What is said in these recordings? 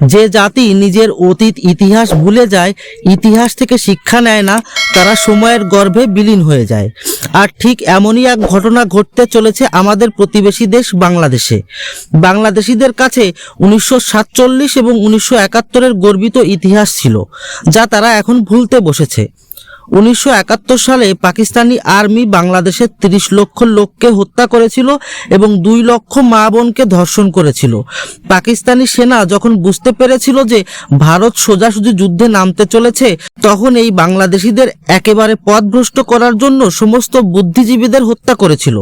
যে জাতি নিজের অতীত ইতিহাস ভুলে যায়, ইতিহাস থেকে শিক্ষা নেয় না, তারা সময়ের গর্ভে বিলীন হয়ে যায়। আর ঠিক এমনই এক ঘটনা ঘটতে চলেছে আমাদের প্রতিবেশী দেশ বাংলাদেশে। বাংলাদেশিদের কাছে উনিশশো সাতচল্লিশ এবং উনিশশো একাত্তরের গর্বিত ইতিহাস ছিল, যা তারা এখন ভুলতে বসেছে। উনিশশো একাত্তর সালে পাকিস্তানি আর্মি বাংলাদেশের তিরিশ লক্ষ লোককে হত্যা করেছিল এবং দুই লক্ষ মা বোনকে ধর্ষণ করেছিল। পাকিস্তানি সেনা যখন বুঝতে পেরেছিল যে ভারত সোজাসুজি যুদ্ধে নামতে চলেছে, তখন এই বাংলাদেশিদের একেবারে পথভ্রষ্ট করার জন্য সমস্ত বুদ্ধিজীবীদের হত্যা করেছিল।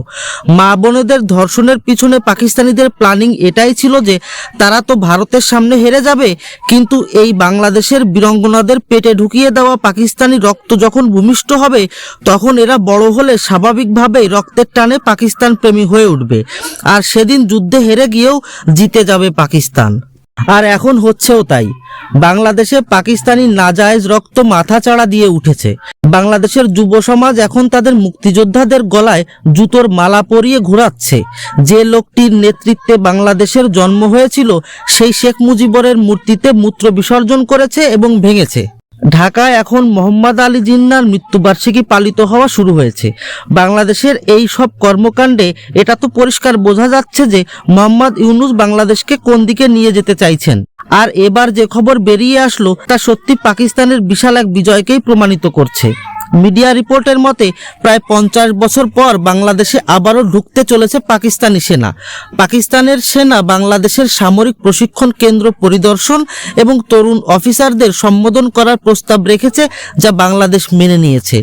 মা বোনেদের ধর্ষণের পিছনে পাকিস্তানিদের প্ল্যানিং এটাই ছিল যে তারা তো ভারতের সামনে হেরে যাবে, কিন্তু এই বাংলাদেশের বীরঙ্গনাদের পেটে ঢুকিয়ে দেওয়া পাকিস্তানি রক্ত যখন ভূমিষ্ঠ হবে, তখন এরা বড় হলে স্বাভাবিকভাবেই রক্তের টানে পাকিস্তান প্রেমী হয়ে উঠবে। আর সেদিন যুদ্ধে হেরে গিয়েও জিতে যাবে পাকিস্তান। আর এখন হচ্ছেও তাই। বাংলাদেশে পাকিস্তানি নাজায়েজ রক্ত মাথা চাড়া দিয়ে উঠেছে। বাংলাদেশের যুব সমাজ এখন তাদের মুক্তিযোদ্ধাদের গলায় জুতোর মালা পরিয়ে ঘোরাচ্ছে। যে লোকটির নেতৃত্বে বাংলাদেশের জন্ম হয়েছিল, সেই শেখ মুজিবরের মূর্তিতে মূত্র বিসর্জন করেছে এবং ভেঙেছে। ঢাকায় এখন মোহাম্মদ আলী জিন্নার মৃত্যুবার্ষিকী পালিত হওয়া শুরু হয়েছে। বাংলাদেশের এই সব কর্মকাণ্ডে এটা তো পরিষ্কার বোঝা যাচ্ছে যে মোহাম্মদ ইউনুস বাংলাদেশকে কোন দিকে নিয়ে যেতে চাইছেন। আর এবার যে খবর বেরিয়ে আসলো, তা সত্যি পাকিস্তানের বিশাল এক বিজয়কেই প্রমাণিত করছে। মিডিয়া রিপোর্টের মতে, প্রায় পঞ্চাশ বছর পর বাংলাদেশে আবারও ঢুকতে চলেছে পাকিস্তানি সেনা। পাকিস্তানের সেনা বাংলাদেশের সামরিক প্রশিক্ষণ কেন্দ্র পরিদর্শন এবং তরুণ অফিসারদের সম্বোধন করার প্রস্তাব রেখেছে যা বাংলাদেশ মেনে নিয়েছে।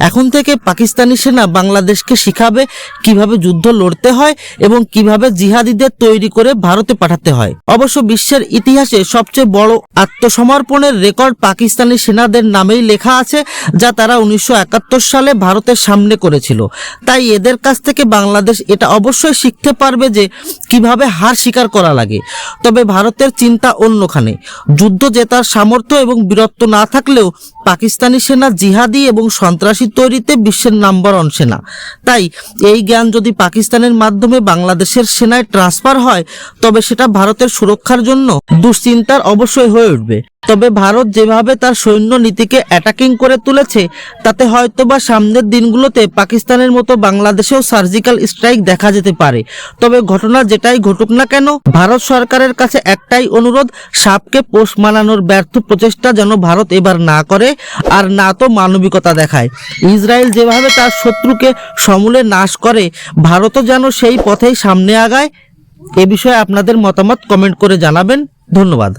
এখন থেকে পাকিস্তানি সেনা বাংলাদেশকে শিখাবে কীভাবে যুদ্ধ লড়তে হয় এবং কীভাবে জিহাদিদের তৈরি করে ভারতে পাঠাতে হয়। অবশ্য বিশ্বের ইতিহাসে সবচেয়ে বড় আত্মসমর্পণের রেকর্ড পাকিস্তানি সেনাদের নামেই লেখা আছে, যা তারা উনিশশো একাত্তর সালে ভারতের সামনে করেছিল। তাই এদের কাছ থেকে বাংলাদেশ এটা অবশ্যই শিখতে পারবে যে কীভাবে হার স্বীকার করা লাগে। তবে ভারতের চিন্তা অন্যখানে। যুদ্ধ জেতার সামর্থ্য এবং বীরত্ব না থাকলেও পাকিস্তানি সেনা জিহাদি এবং সন্ত্রাসী তৈরিতে বিশ্বের নাম্বার ওয়ান সেনা। তাই এই জ্ঞান যদি পাকিস্তানের মাধ্যমে বাংলাদেশের সেনায় ট্রান্সফার হয়, তবে সেটা ভারতের সুরক্ষার জন্য দুশ্চিন্তার অবশ্যই হয়ে উঠবে। তবে ভারত যেভাবে তার সৈন্য নীতিকে অ্যাটাকিং করে তুলেছে, তাতে হয়তোবা সামনের দিনগুলোতে পাকিস্তানের মতো বাংলাদেশেও সার্জিক্যাল স্ট্রাইক দেখা যেতে পারে। তবে ঘটনা যেটাই ঘটুক না কেন, ভারত সরকারের কাছে একটাই অনুরোধ, সাপকে পোষ মানানোর ব্যর্থ প্রচেষ্টা যেন ভারত এবার না করে, আর না তো মানবিকতা দেখায়। ইসরায়েল যেভাবে তার শত্রুকে সমূলে নাশ করে, ভারতও যেন সেই পথেই সামনে আগায়। এ বিষয়ে আপনাদের মতামত কমেন্ট করে জানাবেন। ধন্যবাদ।